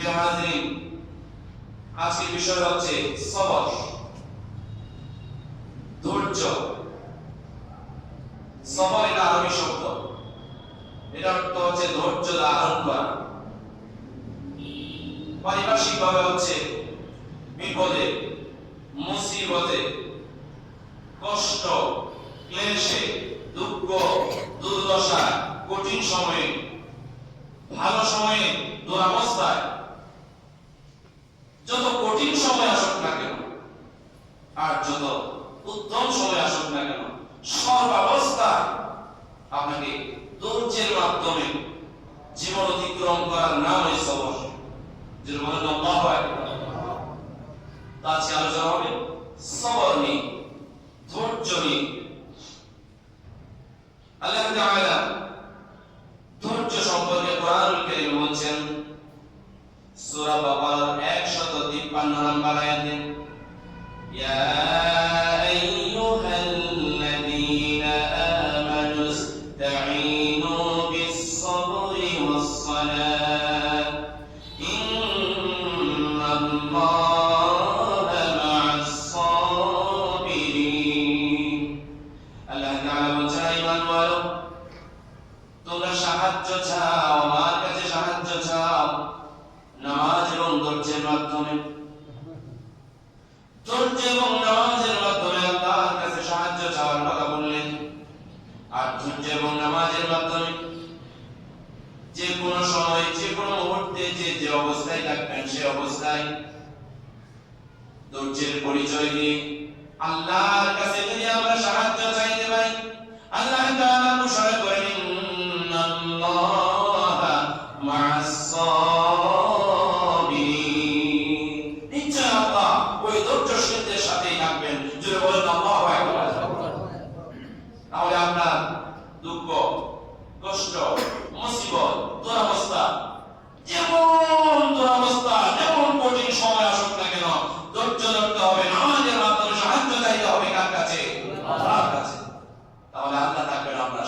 হাজরিন বিষয় হচ্ছে সবর। ধৈর্য। সবর এটা আরবি শব্দ। এটা অর্থ হচ্ছে ধৈর্য ধারণ করা। পারিপার্শ্বিক ভাবে হচ্ছে বিপদে, মুসিবতে, কষ্ট, ক্লেশে, দুঃখ দুর্দশা কঠিন সময়ে, ভালো সময়ে, দুরাবস্থায় যত কঠিন সময় আসুক না কেন, আর যত উত্তম সময় আসুক না কেন সর্বাবস্থায় আপনাকে ধৈর্যের মাধ্যমে জীবন অতিক্রম করার নাম এই সবর। যে বলেন আল্লাহু আকবার। তা আজকে আলোচনা হবে সবর নিয়ে, ধৈর্য নিয়ে। আল্লাহ তাআলা ধৈর্য সম্পর্কে কোরআনুল কারীম বলছেন সূরা বাকারার 153 নম্বর দিন ইয়া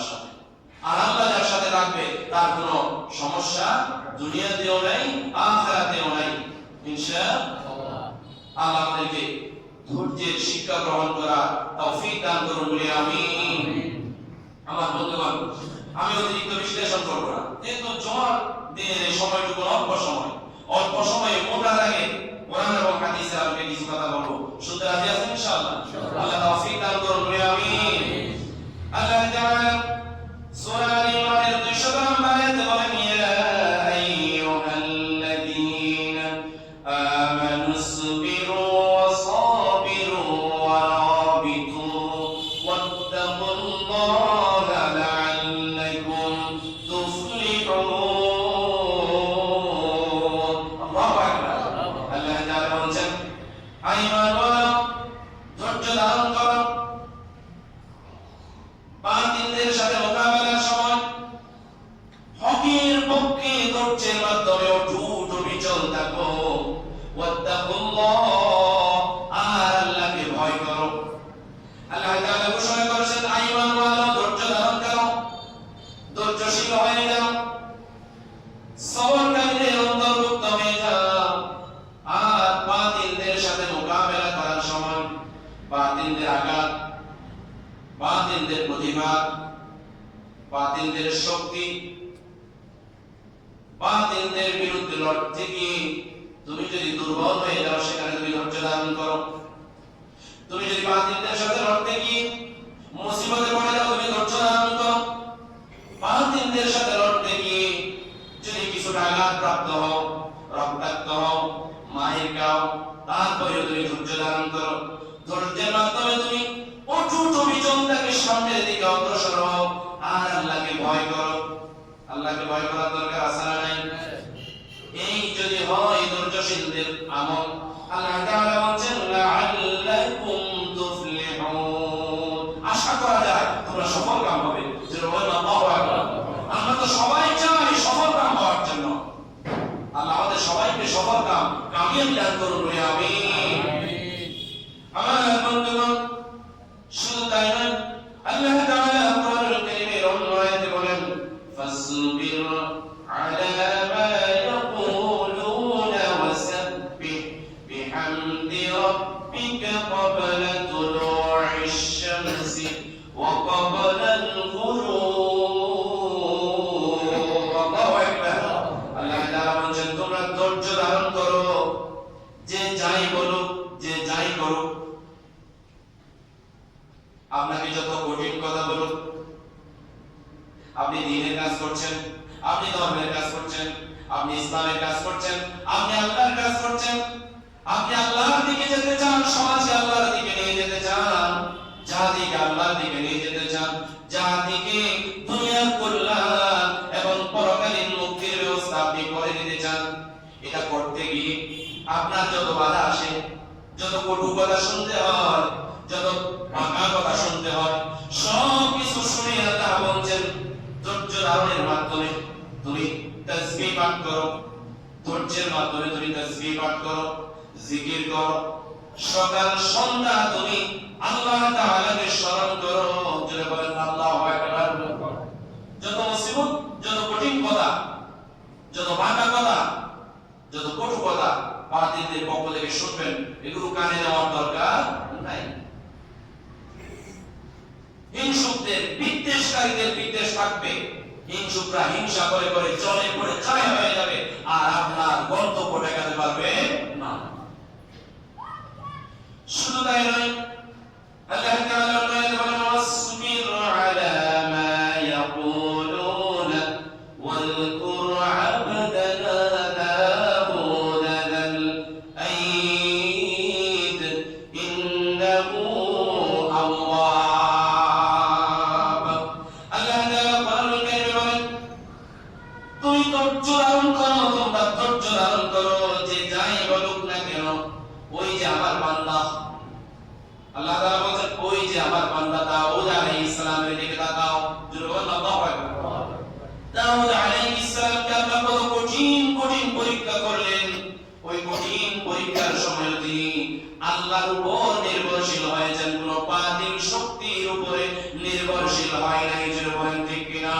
আপনার সাথে। আর আল্লাহ যার সাথে থাকবে তার কোনো সমস্যা দুনিয়াতেও নাই, আখিরাতেও নাই। ইনশাআল্লাহ। আল্লাহ আমাদেরকে ধৈর্যের শিক্ষা গ্রহণ করা তৌফিক দান করুন বলে আমি আমার বন্ধুগণ, আমি অতিরিক্ত বিশ্লেষণ করব না। যেহেতু জমার দিনের সময়টুকু অল্প সময়, অল্প সময়ে মোটার আগে কোরআন এবং হাদিসের আলোকে কিছু কথা বলব। রাজি ইনশাআল্লাহ আল্লাহ তৌফিক দান করুন। তুফলিহুন আল্লাহু আকবার আল্লাহ তাআলা বলেন আইমান ওয়ালা ধৈর্য ধারণ করো বাতিলদের সাথে মোকাবেলার সময় হকের পক্ষে ধৈর্যের মাধ্যমে অটুট অবিচল থাকো ওয়াত্তাকুল্লাহ আর আল্লাহকে ভয় করো আল্লাহ তাআলা ঘোষণা করেছেন আইমান ওয়ালা ধৈর্য ধারণ করো ধৈর্যশীল হয়ে যাও সবরকারীদের অন্তর্ভুক্ত হয়ে যাও আর বাতিলদের সাথে মোকাবেলা করার সময় বাতিলদের আঘাত বাতিলদের প্রতিবাদ বাতিলদের শক্তি বাতিলদের লড়তে তুমি যদি দুর্বল হয়ে যাও, সেখানে তুমি ধৈর্য ধারণ করো। তুমি যদি বাতিলদের সাথে লড়তে গিয়ে মুসিবতে পড়ে যাও, তুমি ধৈর্য ধারণ করো। বাতিলদের সাথে লড়তে গিয়ে যদি কিছুটা আঘাত প্রাপ্ত হও, রক্তাক্ত হও মায়ের গাও তারপরে তুমি ধৈর্য ধারণ করো। ধৈর্যের মাধ্যমে তুমি অটুট অবিচলতাকে সামনের দিকে অগ্রসর হও। আর আল্লাহকে ভয় করো। আল্লাহকে ভয় করার দরকার আছে নাই? আশা করা যায়, তোমরা হবে। আমরা তো সবাই সফল জন্য। আমাদের সবাইকে সফল কাম, কামিয়াবি দান আমার বন্ধুগণ শুধু তাই নয় আল্লাহ তাআলা কোরআনুল কারীমের অন্য আয়াতে বলেন ফাসবির আলা মা ইয়াকুলুন ধৈর্য ধারণ করো যে যাই বলুক যে যাই করুক আপনাকে যত কঠিন কথা বলুক আপনি দিনের কাজ করছেন আপনি ধর্মের কাজ করছেন আপনি ইসলামের কাজ করছেন আপনি আল্লাহর কাজ করছেন আপনি আল্লাহর দিকে যেতে চান সমাজে আল্লাহর দিকে নিয়ে যেতে চান জাতিকে আল্লাহর দিকে নিয়ে যেতে চান, জাতিকে দুনিয়ার কল্যাণ এবং পরকালীন মুক্তির ব্যবস্থা আপনি করে দিতে চান, এটা করতে গিয়ে আপনার যত বাধা আসে, যত কটু কথা শুনতে হয়, যত পাকা কথা শুনতে হয়, সব কিছু শুনে আল্লাহ বলছেন, ধৈর্য ধারণের মাধ্যমে তুমি তাসবিহ পাঠ করো, ধৈর্যের মাধ্যমে তুমি তাসবিহ পাঠ করো, জিকির করো, সকাল সন্ধ্যা তুমি আল্লাহ তাআলাকে স্মরণ করো। জোরে বলেন, আল্লাহু আকবার। যত মুসিবত, যত কঠিন কথা, যত বাঁকা কথা, যত কটু কথা বাতিলদের পক্ষ শুনবেন, এগুলো কানে নেওয়ার দরকার নাই। হিংসুকদের বিদ্বেষকারীদের বিদ্বেষ থাকবে। হিংসুকরা হিংসা করে করে জলে পড়ে ছায়া হয়ে যাবে, আর আপনার গন্তব্য ঠেকাতে পারবে না। শুধু তাই নয় আল্লাহ দাউদ কত কঠিন কঠিন পরীক্ষা করলেন। ওই কঠিন পরীক্ষার সময় তিনি আল্লাহর উপর নির্ভরশীল হয়েছেন কোন বাতিল শক্তির উপরে নির্ভরশীল হয় নাই জোরে বলেন ঠিক কিনা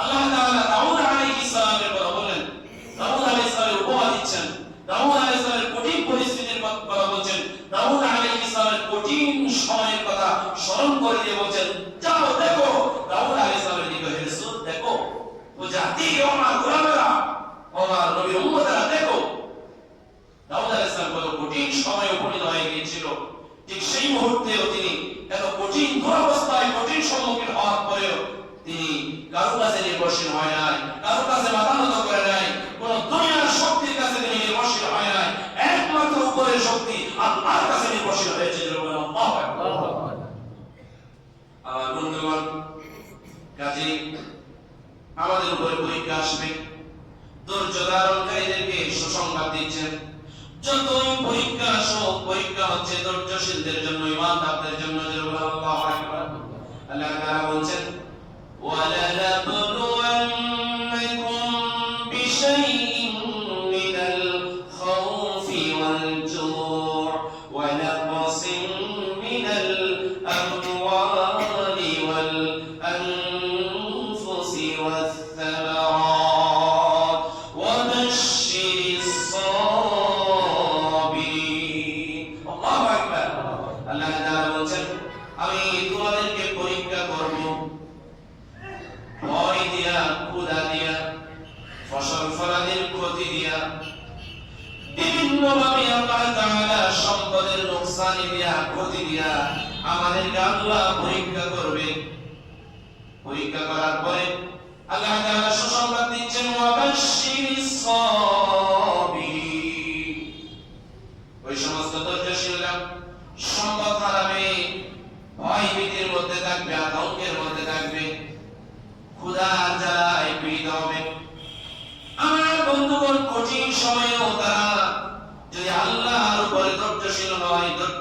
আল্লাহ তাআলা দাউদ আলাইহিস সালামের কথা বলেন দাউদ আলাইহিস সালামের উপমা দিচ্ছেন দাউদ আলাইহিস সালামের কঠিন পরিস্থিতির কথা বলছেন দাউদ আলাইহিস সালামের কঠিন সময়ের কথা স্মরণ করে দিয়ে বলছেন যাও দেখো দাউদ আলাইহিস সালামের দিকে হে রাসূল দেখো ও আমার গোলামেরা আমার নবীর উম্মতেরা দেখো, দাউদ আলাইহিস সালাম কত কঠিন সময়ে উপনীত হয়ে গিয়েছিল। ঠিক সেই মুহূর্তেও তিনি এত কঠিন দুরবস্থায় কঠিন সম্মুখীন হওয়ার পরেও তিনি কারও কাছে নির্ভরশীল হয় নাই, কারও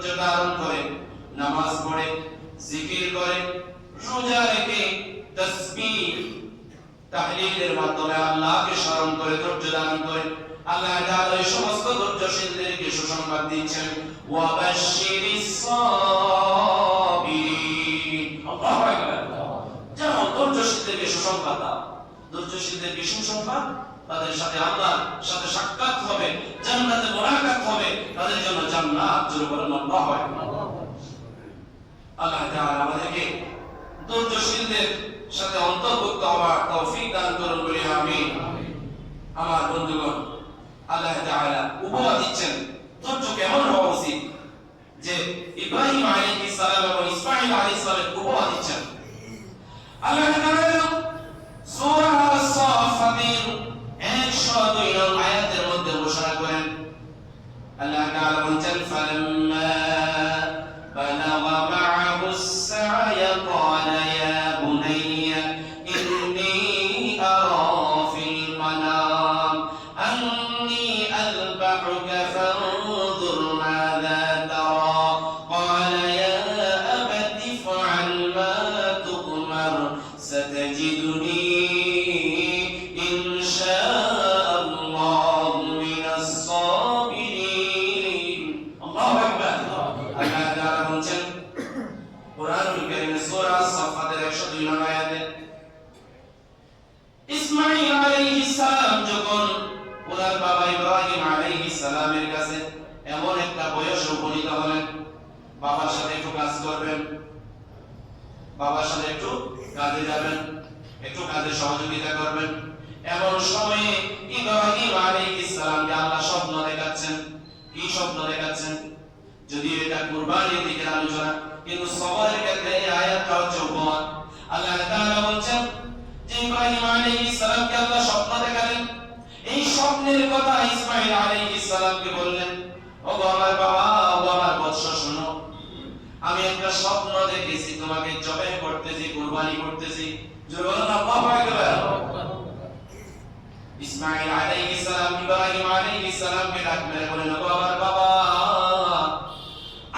ধৈর্য ধারণ করে, নামাজ পড়ে, জিকির করে, রোজা রেখে তাসবিহ তাহলিলের মাধ্যমে আল্লাহকে স্মরণ করে, ধৈর্য ধারণ করে। আল্লাহ তাআলা এই সমস্ত ধৈর্যশীলদেরকে সুসংবাদ দিচ্ছেন। ওয়াবাশশিরিস সাবিরিন। আল্লাহু আকবার। যেমন ধৈর্যশীলদেরকে সুসংবাদ দাও, ধৈর্যশীলদেরকে সুসংবাদ তাদের সাথে আল্লাহর সাথে সাক্ষাৎ হবে, জান্নাতে মোলাকাত হবে, তাদের জন্য জান্নাত জোরে বলেন আল্লাহু তাআলা আমাদেরকে সাথে অন্তর্ভুক্ত হওয়ার তৌফিক দান করুন আমার বন্ধুগণ, আল্লাহ তাআলা উপমা দিচ্ছেন। ধৈর্য কেমন হওয়া উচিত? যে ইব্রাহিম আলাইহিস সালাম এবং ইসমাঈল আলাইহিস সালামের উপমা দিচ্ছেন। আল্লাহ তাআলা সূরা 102 নং আয়াতের মধ্যে ঘোষণা করেন আল্লাহ তাআলা বলছেন ফালাম্মা বয়সে উপনীত হলেন বাবার সাথে একটু কাজ করবেন, বাবার সাথে একটু কাজে যাবেন, একটু কাজে সহযোগিতা করবেন। এমন সময়ে ইব্রাহিম আলাইহিস সালামকে আল্লাহ স্বপ্ন দেখাচ্ছেন, কি স্বপ্ন দেখাচ্ছেন? যদি এটা কুরবানির দিকে আলোচনা, কিন্তু সবরের ক্ষেত্রে এই আয়াতটা হচ্ছে উপমা। আল্লাহ তাআলা বলছেন যে ইব্রাহিম আলাইহিস সালামকে আল্লাহ স্বপ্ন দেখালেন। এই স্বপ্নের কথা ইসমাঈল আলাইহিস সালামকে বললেন। ও আমার বাবা আমার আমি একটা স্বপ্ন দেখেছি, তোমাকে জবাই করতেছি কুরবানি করতেছি। ইসমাঈল আলাইহিস সালাম, ইব্রাহিম আলাইহিস সালামকে ডাক মেরে বলেন ও আমার বাবা,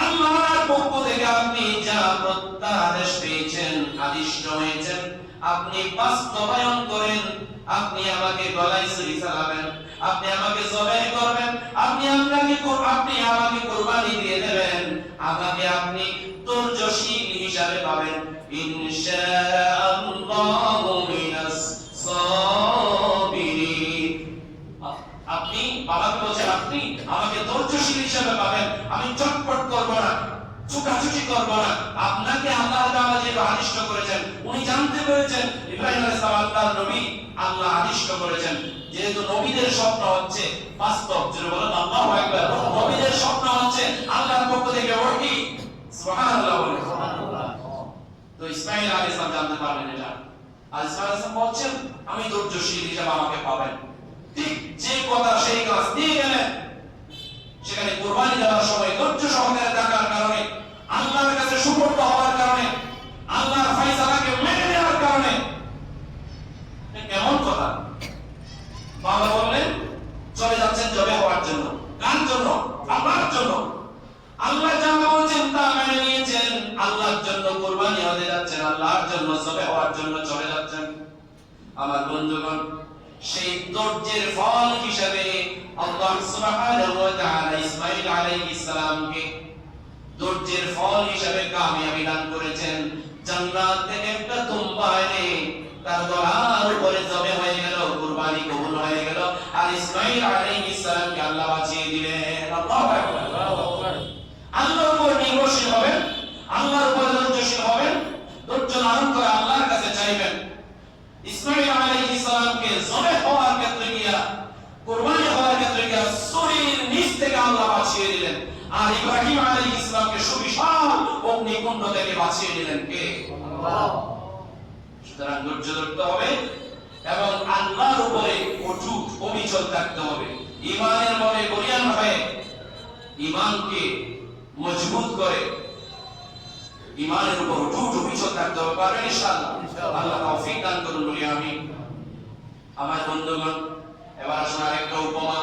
আল্লাহর পক্ষ থেকে আপনি যা প্রত্যাদেশ পেয়েছেন, আদিষ্ট হয়েছেন, আপনি বাস্তবায়ন করেন, আপনি আমাকে গলায় ছুরি চালাবেন। আপনি আমাকে জবাই করবেন, আপনি আপনাকে আপনি আমাকে কুরবানি দিয়ে দেবেন। আমাকে আপনি ধৈর্যশীল হিসাবে পাবেন। ইনশাআল্লাহু মিনাস সাবিরিন। আপনি, বাবাকে বলছেন, আপনি আমাকে ধৈর্যশীল হিসেবে পাবেন। আমি চটপট করব না। ছুটাছুটি করব না আপনাকে আল্লাহ আদিষ্ট করেছেন, উনি জানতে পেরেছেন, ইব্রাহিম নবী, আল্লাহ আদিষ্ট করেছেন। যেহেতু নবীদের স্বপ্ন হচ্ছে বাস্তব যেটা বলেন নবীদের স্বপ্ন হচ্ছে আল্লাহর পক্ষ থেকে তো জানতে পারলেন এটা। আর বলছেন, আমি ধৈর্যশীল, হিসেবে আমাকে পাবেন। ঠিক যে কথা সেই কাজ দিয়ে গেলেন। সেখানে কোরবানি দেওয়ার সময় ধৈর্য সহকারে থাকার কারণে আল্লাহর কাছে সুপর্দ হওয়ার কারণে, আল্লাহর ফাইসালাকে মেনে নেওয়ার কারণে। কেমন কথা? বাবা বললেন, চলে যাচ্ছেন জবে হওয়ার জন্য। কার জন্য? আল্লাহর জন্য। আল্লাহ যা বলছেন মেনে নিয়েছেন। আল্লাহর জন্য কোরবানি হতে যাচ্ছেন, আল্লাহর জন্য জবে হওয়ার জন্য চলে যাচ্ছেন। আমার বন্ধুগণ, সেই ধৈর্যের ফল হিসাবে আল্লাহ সুবহানাহু ওয়া তাআলা ইসমাঈল আলাইহিস সালামকে ধৈর্যের ফল হিসাবে কামিয়াবি দান করেছেন। জান্নাত থেকে একটা দুম্বা এনে তার গলার উপরে জমে হয়ে গেল কুরবানি কবুল হয়ে গেল। আর ইসমাঈল আলাইহিস সালামকে আল্লাহ বাঁচিয়ে দিলেন। আল্লাহু আকবার। আল্লাহর উপর নির্ভরশীল হবেন আল্লাহর উপর ধৈর্যশীল হবেন ধৈর্য ধারণ করে আল্লাহর কাছে চাইবেন। ইসমাইল আলাইহিস সালামকে জবে হওয়ার ক্ষেত্রে গিয়া কুরবানি হওয়ার ক্ষেত্রে গিয়া শরীর নিচ থেকে আল্লাহ বাঁচিয়ে দিলেন। আর ইব্রাহিম আলাইহিস সালামকে সুবিশাল অগ্নিকুণ্ড থেকে বাঁচিয়ে দিলেন কে? সুতরাং ধৈর্য ধরতে হবে এবং আল্লাহর উপরে অটুট অবিচল থাকতে হবে। ইমানের বলে বলিয়ান হয়ে ইমানকে মজবুত করে ইমানের উপর অটুট অবিচল থাকতে হবে পারবেন ইনশাআল্লাহ। আল্লাহ তৌফিক দান করুন বলি আমি আমার বন্ধুগণ এবার আসুন আরেকটা উপমা।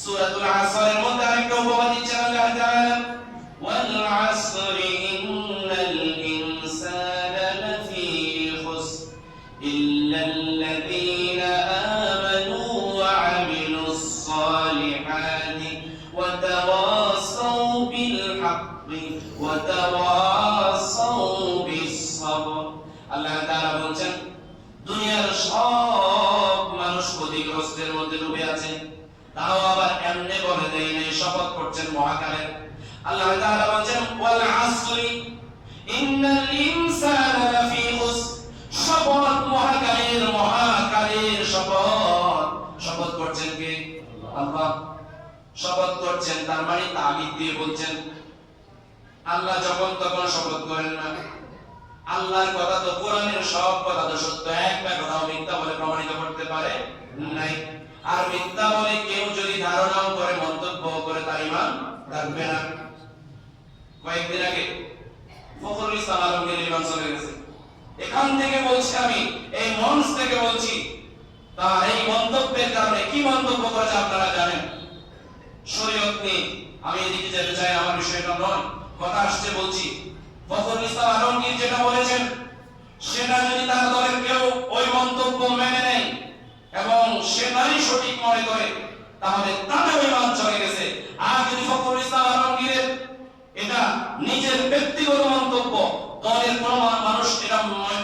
সূরাতুল আসরের মধ্যে আরেকটা উপমা দিচ্ছেন আল্লাহ তাআলা ওয়াল আসরি ইন্নাল ইনসানা লাফি খুসর ইল্লাল্লাযীনা আমানু ওয়া আমিলুস সালিহাতি ওয়া তাওয়াসাউ বিল হাক্কি ওয়া তাওয়াসাউ বিস সাবর আল্লাহ তাআলা বলছেন, দুনিয়ার সব মানুষ ক্ষতিগ্রস্তের মধ্যে ডুবে আছে। তাও আবার এমনি বলে দেয় নাই শপথ করছেন মহাকালের। আল্লাহ তাআলা বলছেন, ওয়াল আসরি, ইন্নাল ইনসানা লাফি খুসর শপথ মহাকালের মহাকালের শপথ। শপথ করছেন কে? আল্লাহ। শপথ করছেন, তার মানে তাবিদ দিয়ে বলছেন। আল্লাহ যখন তখন শপথ করেন না। আল্লাহর কথা তো কোরআনের সব কথা তো সত্য, একটা কথাও মিথ্যা বলে প্রমাণিত করতে পারে নাই। আর মিথ্যা বলে কেউ যদি ধারণাও করে, মন্তব্য করে তার ইমান থাকবে না কয়েকদিন আগে ফখরুল ইসলাম আলমগীর ইমান চলে গেছে। এখান থেকে বলছি আমি, এই মঞ্চ থেকে বলছি, তার এই মন্তব্যের কারণে কি মন্তব্য করেছে আপনারা জানেন? শরীয়ত নিয়ে আমি এদিকে যেতে চাই, আমার বিষয়টা নয়। কথা আসছে বলছি, ফখরুল ইসলাম আলমগীর যেটা বলেছেন, সেটা যদি তার দলের কেউ ওই মন্তব্য মেনে নেয় মনে করে তাহলে তাদের ইমান চলে গেছে। আর যদি ফখরুল ইসলাম আলমগীরের এটা নিজের ব্যক্তিগত মন্তব্য দলের কোন মানুষ এটা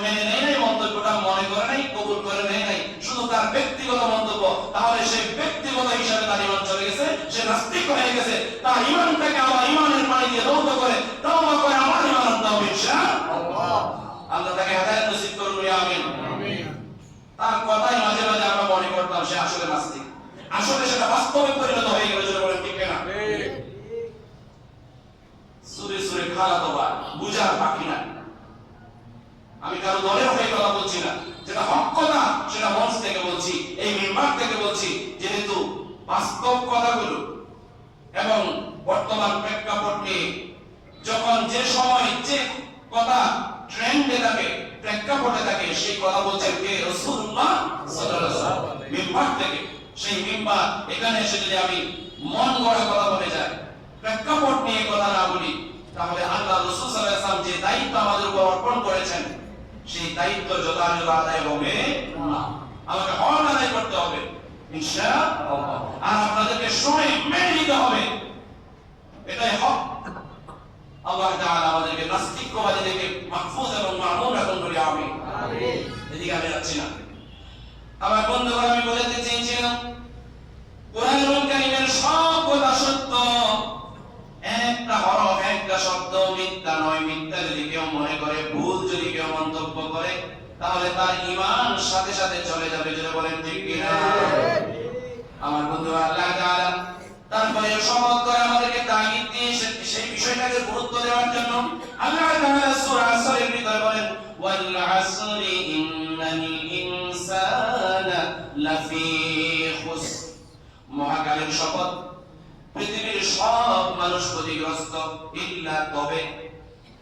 মেনে নেয় নাই মন্তব্যটা মনে করে নাই কবুল করে নেয় নাই শুধু তার ব্যক্তিগত মন্তব্য তাহলে সেই ব্যক্তিগত হিসাবে তার ইমান চলে গেছে সে নাস্তিক হয়ে গেছে। তার ইমানটাকে আবার ইমানের পানি দিয়ে রৌদ্র করে তওবা করে আমার ইমান আনতে হবে আল্লাহ। তাকে হেদায়েত নসিব করুন আমিন। তার কথাই মাঝে মাঝে আমরা মনে করতাম সে আসলে নাস্তিক। আসলে সেটা বাস্তবে পরিণত হয়ে গেল যেটা বলেন ঠিক না সুরে সুরে খালা তো বুঝার বাকি না আমি কারও দলের হয়ে কথা বলছি না যেটা হক কথা সেটা মঞ্চ থেকে বলছি এই মেম্বার থেকে বলছি যেহেতু বাস্তব কথাগুলো এবং বর্তমান প্রেক্ষাপট নিয়ে যখন যে সময় যে কথা ট্রেন্ডে থাকে প্রেক্ষাপটে থাকে সেই কথা বলছে কে? রাসূলুল্লাহ সাল্লাল্লাহু আলাইহি ওয়াসাল্লাম। মিম্বার থেকে। সেই মিম্বার এখানে এসে যদি আমি মন গড়ে কথা বলে যাই প্রেক্ষাপট নিয়ে কথা না বলি তাহলে আল্লাহ রাসূল যে দায়িত্ব আমাদের উপর অর্পণ করেছেন সেই দায়িত্ব যথাযথ আদায় হবে না। আমাকে হক আদায় করতে হবে আর আপনাদেরকে সময় মেনে নিতে হবে। এটাই হক। আল্লাহ তাআলা আমাদেরকে নাস্তিকবাদী থেকে মাহফুজ এবং মামুন রাখুন বলে আমি এদিকে আমি যাচ্ছি না। আমার বন্ধুরা আমি বলতে চেয়েছিলাম কোরআনুল কারীমের সব কথা সত্য। একটা হরফ, একটা শব্দ, মিথ্যা নয়। মিথ্যা যদি কেউ মনে করে, ভুল যদি কেউ মন্তব্য করে, তাহলে তার ঈমান সাথে সাথে চলে যাবে, যেটা বলেন ঠিক কিনা? আমার বন্ধু আল্লাহ তাআলা তারপরে করে আমাদেরকে তাগিদ দিয়ে সেই বিষয়টাকে গুরুত্ব দেওয়ার জন্য আল্লাহ তাআলা সূরা আসরের ভিতরে বলেন, ওয়াল আসরি ইন্নাল ইনসানা লাফি খুসর মহাকালের শপথ। পৃথিবীর সব মানুষ ক্ষতিগ্রস্ত। ইল্লা তবে।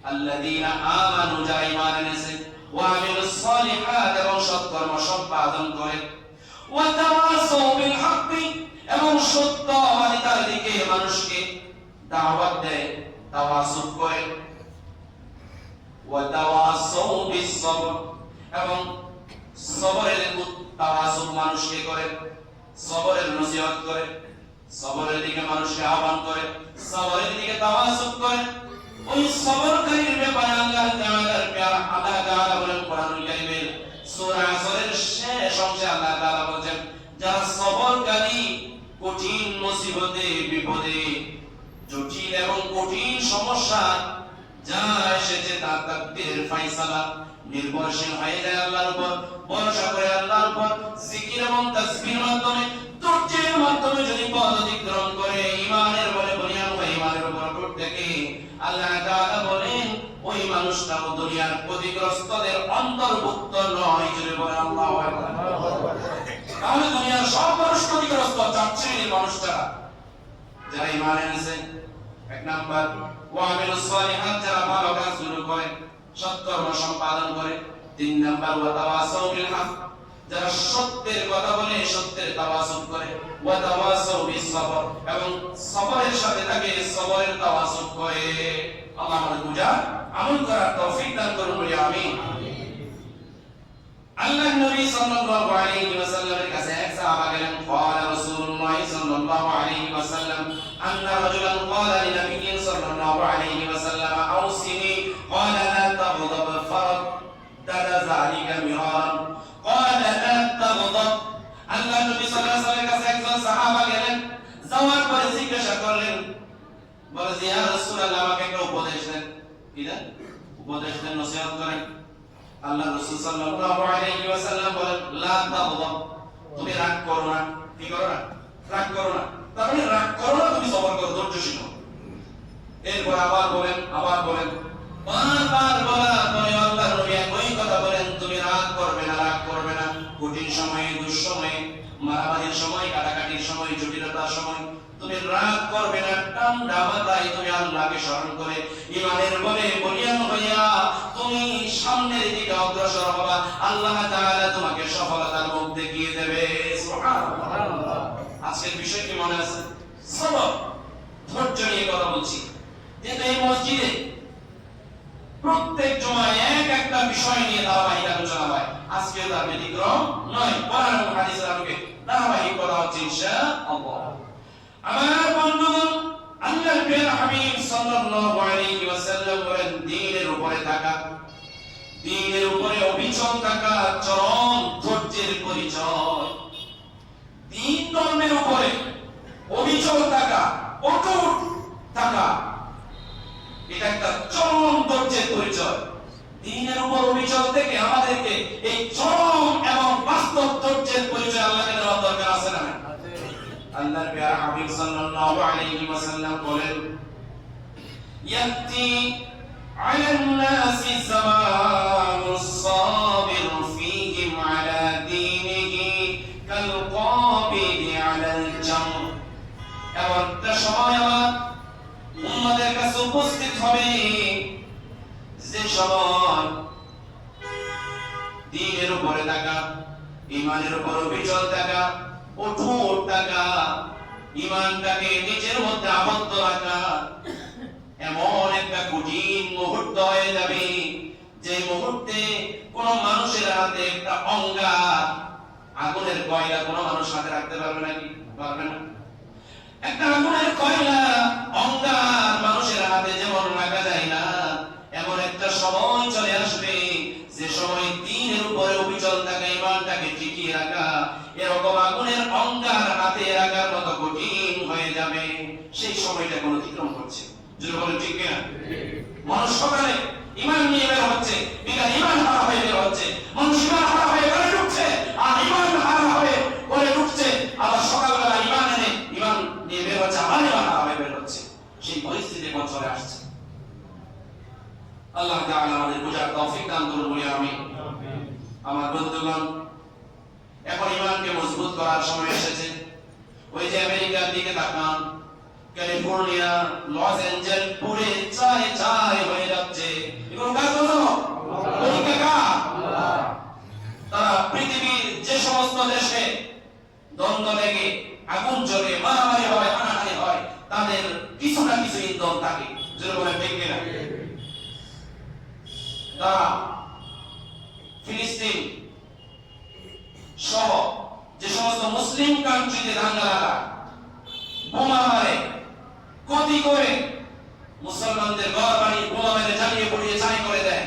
আল্লাযীনা আমানু যারা ঈমান এনেছে, ওয়া আমিলুস সালিহাত, এবং সৎকর্ম সম্পাদন করে। ওয়া তাওয়াসাউ বিল হাক্কি এবং সত্যবাদিতার দিকে মানুষকে দাওয়াত দেয়, তাওয়াসুব করে। ওয়া তাওয়াসাউ বিস সবর এবং সবরের তাওয়াসুব মানুষকে করে। সবরের নসিহত করে, সবরের দিকে মানুষকে আহ্বান করে, সবরের দিকে তাওয়াসুব করে। ওই সবরকারীর ব্যাপারে আল্লাহ তাআলার প্যারা আল্লাহ তাআলা বলেন কোরআনুল কারীমের সূরা আসরের শেষ অংশে আল্লাহ তাআলা বলেন যারা সবরকারী কঠিন মুসিবতে, বিপদে, জটিল এবং কঠিন সমস্যা যা এসেছে তার তাকদীরের ফয়সালা নির্ভরশীল হয়ে যায় আল্লাহর উপর, ভরসা করে আল্লাহর উপর, জিকির এবং তাসবিহের মাধ্যমে ধৈর্যের মাধ্যমে যদি পথ অতিক্রম করে, ঈমানের বলে বুনিয়াদ হয়ে, ঈমানের উপর অটুট থেকে আল্লাহ তাআলা বলেন, ওই মানুষটাও দুনিয়ার ক্ষতিগ্রস্তদের অন্তর্ভুক্ত নয় যদি বলে আল্লাহু তাহলে দুনিয়ার সব মানুষ ক্ষতিগ্রস্ত, চার শ্রেণির মানুষ ছাড়া যারা ঈমান এনেছে। এক নাম্বার ওয়ামিলুস সালিহাত, যারা ভালো কাজগুলো করে সৎকর্ম সম্পাদন করে। তিন নাম্বার ওয়া বিল হক যারা সত্যের কথা বলে সত্যের তাওয়াসুল করে। ওয়া বিস সবর এবং সবরের সাথে থাকে সবরের তাওয়াসুল করে। আল্লাহ আমাদের বুঝা আমল করার তৌফিক দান করুন বলি, আমিন। আল্লাহ নবী সাল্লাল্লাহু আলাইহি ওয়াসাল্লামের কাছে এক সাহাবা গেলেন, ক্বালা রাসূলুল্লাহ সাল্লাল্লাহু আলাইহি ওয়াসাল্লাম, আন্না রাজুলান ক্বালা লিনাবিয়্যিন সাল্লাল্লাহু আলাইহি ওয়াসাল্লাম, আউসিনি, ক্বালা ذلك مرارا قال لا تغضب আল্লাহ নবী সাল্লাল্লাহু আলাইহি ওয়াসাল্লামের কাছে একজন সাহাবা গেলেন যাওয়ার পরে জিজ্ঞাসা করলেন বলে যে ইয়া রাসূলুল্লাহ আমাকে একটা উপদেশ দেন কি দেন উপদেশ দেন নসিহত করেন আল্লাহ রাসূল সাল্লাল্লাহু আলাইহি ওয়াসাল্লাম বলেন লা তাগদাব তুমি রাগ করো না কি করো না রাগ করো না তার মানে রাগ করো না তুমি সবর করো ধৈর্যশীল হও। এরপর আবার বলেন আবার বলেন বারবার বলা তুমি আল্লাহর নবী একই কথা বলেন, তুমি রাগ করবে না, রাগ করবে না। কঠিন সময়ে, দুঃসময়ে, মারামারির সময়, কাটাকাটির সময়, জটিলতার সময়, তুমি রাগ করবে না, ঠান্ডা মাথায় তুমি আল্লাহকে স্মরণ করে ইমানের বলে বলিয়ান হইয়া তুমি সামনের দিকে অগ্রসর হবা। আল্লাহ তাআলা তোমাকে সফলতার মুখ দেখিয়ে দেবে। আজকের বিষয় কি মনে আছে? সবর ধৈর্য নিয়ে কথা বলছি। যেহেতু এই মসজিদে প্রত্যেক জমায় এক একটা বিষয় নিয়ে ধারাবাহিক আলোচনা হয়। আজকে তার ব্যতিক্রম নয়, কোরআন এবং হাদিসের আলোকে ধারাবাহিক কথা হচ্ছে ইনশাআল্লাহ। আমার বন্ধুগণ, আল্লাহর প্রিয় হাবিব সাল্লাল্লাহু আলাইহি ওয়াসাল্লাম বলেন দ্বীনের উপরে থাকা দ্বীনের উপরে অবিচল থাকা চরম ধৈর্যের পরিচয়। দ্বীন ধর্মের উপরে অবিচল থাকা অটুট থাকা এটা একটা চরম ধৈর্যের পরিচয়। দিনের উপর অবিচল থেকে আমাদেরকে এই চরম এবং বাস্তব ধৈর্যের পরিচয় আল্লাহকে দেওয়া দরকার আছে না আল্লাহর প্রিয় হাবিব সাল্লাল্লাহু আলাইহি ওয়াসাল্লাম বলেন, ইয়াতি আলা নাসি সামানুস সাবির ফীহিম আলা দীনিহি কাল কাবিদি আলাল জাম এমন সময় আমার উম্মাদের কাছে উপস্থিত হবে। যে সময় দিনের উপরে থাকা ইমানের উপর অবিচল থাকা অঠোট থাকা ইমানটাকে নিজের মধ্যে আবদ্ধ রাখা, এমন একটা কঠিন মুহূর্ত হয়ে যাবে, যে মুহূর্তে কোন মানুষের হাতে একটা অঙ্গার আগুনের কয়লা কোন মানুষ হাতে রাখতে পারবে নাকি? পারবে না। একটা আগুনের কয়লা অঙ্গার মানুষের হাতে যেমন রাখা যায় না এমন একটা সময় চলে আসবে যে সময় দিনের উপরে অবিচল থাকা ইমানটাকে টিকিয়ে রাখা এরকম আগুনের অঙ্গার হাতে রাখার মতো কঠিন হয়ে যাবে। সেই সময়টা কোন অতিক্রম করছে। যদি বলেন ঠিক কিনা? মানুষ সকালে ইমান নিয়ে বের হচ্ছে। বিকাল ইমান হারা হয়ে বের হচ্ছে মানুষ ইমান হারা হয়ে ঘরে ঢুকছে আর ইমান হারা হয়ে ঘরে ঢুকছে আবার সকালবেলা ইমান এনে ইমান নিয়ে বের হচ্ছে আবার ইমান হারা হয়ে বের হচ্ছে সেই পরিস্থিতি এখন চলে আসছে আল্লাহ আমাদের বোঝার তৌফিক দান করুন বলে আমি। আমার বন্ধুগণ, এখন ইমানকে মজবুত করার সময় এসেছে। ওই যে আমেরিকার দিকে তাকান, ক্যালিফোর্নিয়া, লস অ্যাঞ্জেল পুরে চায় চায় হয়ে যাচ্ছে। জন্য তারা পৃথিবীর যে সমস্ত দেশে দ্বন্দ্ব লেগে আগুন জ্বলে মারামারি হয়, হানাহানি হয়, তাদের কিছু না কিছু ইন্ধন থাকে। কিনা তারা ফিলিস্তিন সহ যে সমস্ত মুসলিম কান্ট্রিতে দাঙ্গা লাগা বোমা মারে, ক্ষতি করে, মুসলমানদের ঘর বাড়ি বোমা মেরে জ্বালিয়ে পড়িয়ে ছাই করে দেয়।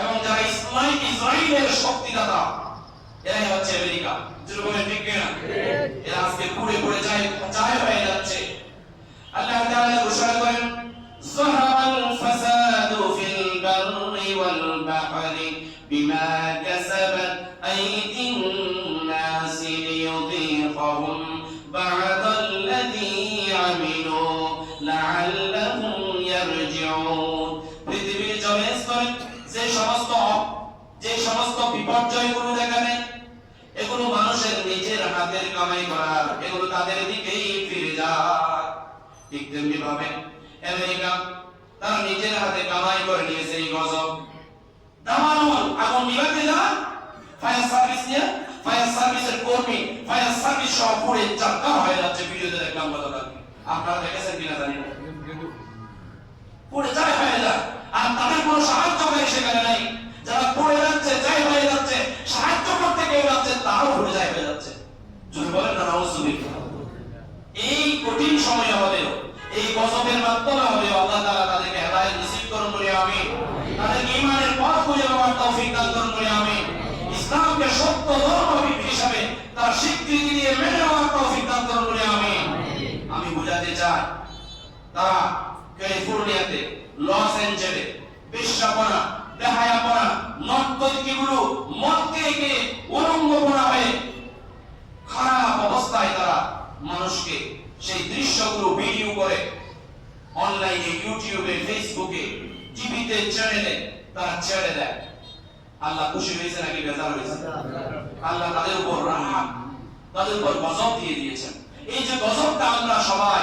এবং যারা ইসলাম ইসরায়েলের শক্তিদাতা, এরাই হচ্ছে আমেরিকা। যেরকমের ঠিক এরা আজকে পুড়ে পুড়ে চাই চায় হয়ে যাচ্ছে। আল্লাহ তাআলা ঘোষণা করেন, জহরাল ফাসাদ بما كسبت أيدي الناس ليذيقهم بعض الذي عملوا لعلهم يرجعون পৃথিবীর জলের স্তরে যে সমস্ত যে সমস্ত বিপর্যয়গুলো দেখাবে এগুলো মানুষের নিজের হাতের কামাই করার এগুলো তাদের দিকেই ফিরে যায় ঠিক তেমনি ভাবে আমেরিকা তারা নিজের হাতে কামাই করে নিয়েছে এই গজব দামানুল আগুন নিভাতে যান ফায়ার সার্ভিস নিয়ে ফায়ার সার্ভিসের কর্মী ফায়ার সার্ভিস সহ পুড়ে চাক্কা হয়ে যাচ্ছে ভিডিওতে দেখলাম গতকালকে আপনারা দেখেছেন কিনা জানি না। পড়ে যায় হয়ে যায়। আর তাদের কোনো সাহায্যকারী সেখানে নাই। যারা পড়ে যাচ্ছে যাই হয়ে যাচ্ছে, সাহায্য করতে কেউ যাচ্ছে, তারাও পড়ে যায় হয়ে যাচ্ছে। যদি বলেন না নাউজুবিল্লাহ এই কঠিন সময় হলেও এই গজবের মাধ্যমে হলেও আল্লাহ তাআলা তাদেরকে হেদায়েত নসিব করুন বলে আমি তাদেরকে ঈমানের পথ খুঁজে পাওয়ার তৌফিক দান করুন বলে আমি ইসলামকে সত্য হিসাবে তার স্বীকৃতি দিয়ে মেনে নেওয়ার তৌফিক দান করুন বলে আমি আমি বুঝাতে চাই তারা ক্যালিফোর্নিয়াতে লস অ্যাঞ্জেলে বেশ্যাপনা বেহায়াপনা নর্তকীগুলো মদ খেয়ে খেয়ে উলঙ্গপনা হয়ে খারাপ অবস্থায় তারা মানুষকে সেই দৃশ্যগুলো ভিডিও করে। অনলাইনে ইউটিউবে ফেসবুকে টিভিতে চ্যানেলে তারা ছেড়ে দেয়। আল্লাহ খুশি হয়েছে নাকি বেজার হয়েছে? আল্লাহ তাদের উপর রাহাত তাদের উপর গজব দিয়ে দিয়েছেন। এই যে গজবটা আমরা সবাই